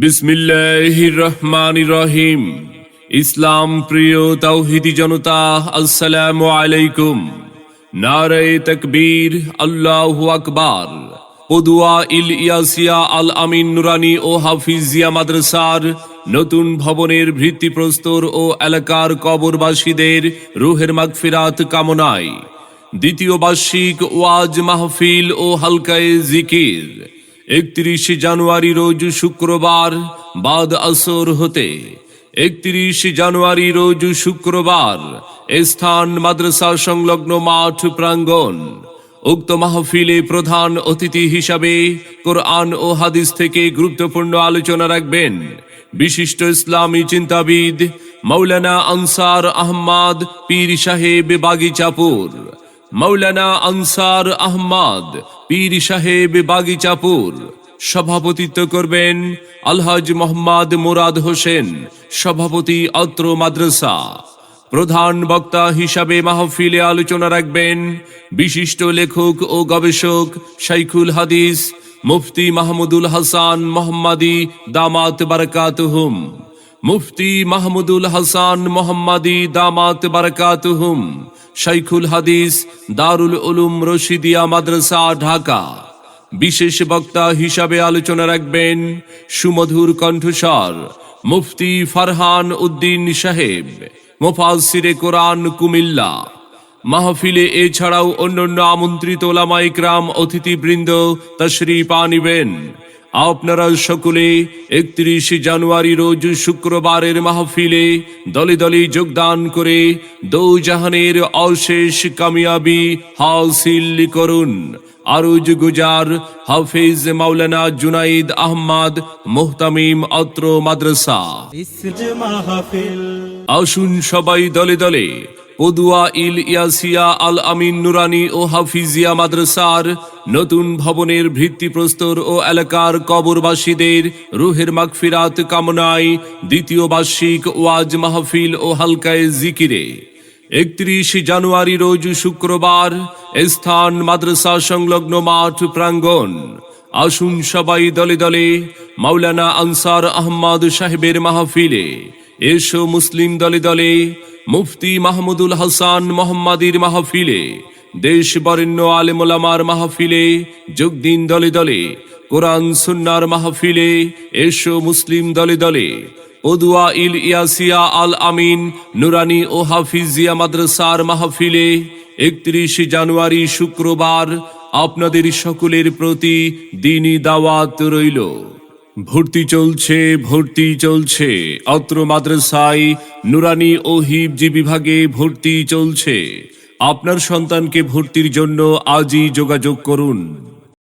বিসমিল্লাহির রহমানির রহিম ইসলাম প্রিয় তাওহিদি জনতা, আসসালামু আলাইকুম। নারে তকবীর, আল্লাহু আকবার। পদুয়া ইল ইয়াসিয়া আল আমিন নুরানি ও হাফিজিয়া মাদ্রাসার নতুন ভবনের ভিত্তিপ্রস্তর ও এলাকার কবরবাসীদের রুহের মাগফিরাত কামনায় দ্বিতীয় বার্ষিক ওয়াজ মাহফিল ও হালকায়ে জিকির। একত্রিশ জানুয়ারি রোজ শুক্রবার বাদ আসর হতে। একত্রিশ জানুয়ারি রোজ শুক্রবার স্থান মাদ্রাসা সংলগ্ন মাঠ প্রাঙ্গণ। উক্ত মাহফিলে প্রধান অতিথি হিসাবে কোরআন ও হাদিস থেকে গুরুত্বপূর্ণ আলোচনা রাখবেন বিশিষ্ট ইসলামী চিন্তাবিদ মৌলানা আনসার আহমদ পীর সাহেব বাগিচাপুর। মৌলানা আনসার আহমদ, পীর সাহেব বাগিচাপুর। সভাপতিত্ব করবেন আলহাজ মোহাম্মদ মুরাদ হোসেন, সভাপতি অত্র মাদ্রাসা। প্রধান বক্তা হিসাবে মাহফিলে আলোচনা রাখবেন বিশিষ্ট লেখক ও গবেষক শাইখুল হাদিস, মুফতি মাহমুদুল হাসান মোহাম্মদী দামাত বারকাতুহুম। মুফতি মাহমুদুল হাসান মোহাম্মদী দামাত বারকাতুহুম। শাইখুল হাদিস, দারুল উলুম রশিদিয়া মাদ্রাসা, ঢাকা। বিশেষ বক্তা হিসাবে আলোচনা রাখবেন সুমধুর কণ্ঠস্বর মুফতি ফারহান উদ্দিন সাহেব মোফাসিরে কোরআন কুমিল্লা। মাহফিলে এছাড়াও অন্যান্য আমন্ত্রিত ওলামাইকরাম অতিথিবৃন্দ, তশরিফ আনিবেন। আপনারা সকলে একত্রিশে জানুয়ারি রোজ শুক্রবারের মাহফিলে দলে দলে যোগদান করে দৌজাহানের অশেষ কামিয়াবি হাসিল করুন। আরুজ গুজার হাফিজ মাওলানা জুনাইদ আহমদ মোহতামিম অত্র মাদ্রাসা। আসুন সবাই দলে দলে পদুয়া ইল ইয়াসিয়া আল আমিন নুরানি ও হাফিজিয়া মাদ্রাসার নতুন ভবনের ভিত্তিপ্রস্তর ও এলাকার কবরবাসীদের রুহের মাগফিরাত কামনায় দ্বিতীয় বার্ষিক ওয়াজ মাহফিল ও হালকায় জিকিরে। একত্রিশ জানুয়ারি রোজ শুক্রবার স্থান মাদ্রাসা সংলগ্ন মাঠ প্রাঙ্গণ। আসুন সবাই দলে দলে মাওলানা আনসার আহমদ সাহেবের মাহফিলে। এসো মুসলিম দলে দলে মুফতি মাহমুদুল হাসান মোহাম্মদীর মাহফিলে দেশ বরেণ্য আলেমোলামার মাহফিলে, যোগ দিন দলে দলে, কোরআন সুন্নার মাহফিলে, এসো মুসলিম দলে দলে পদুয়া ইল ইয়াসিয়া আল আমিন, নুরানি ও হাফিজিয়া মাদ্রাসার মাহফিলে, একত্রিশ জানুয়ারি শুক্রবার আপনাদের সকলের প্রতি দিনই দাওয়াত রইল। ভর্তি চলছে ভর্তি চলছে। অত্র মাদ্রাসায় নুরানি ও হিবজি বিভাগে ভর্তি চলছে। আপনার সন্তানকে ভর্তির জন্য আজই যোগাযোগ করুন।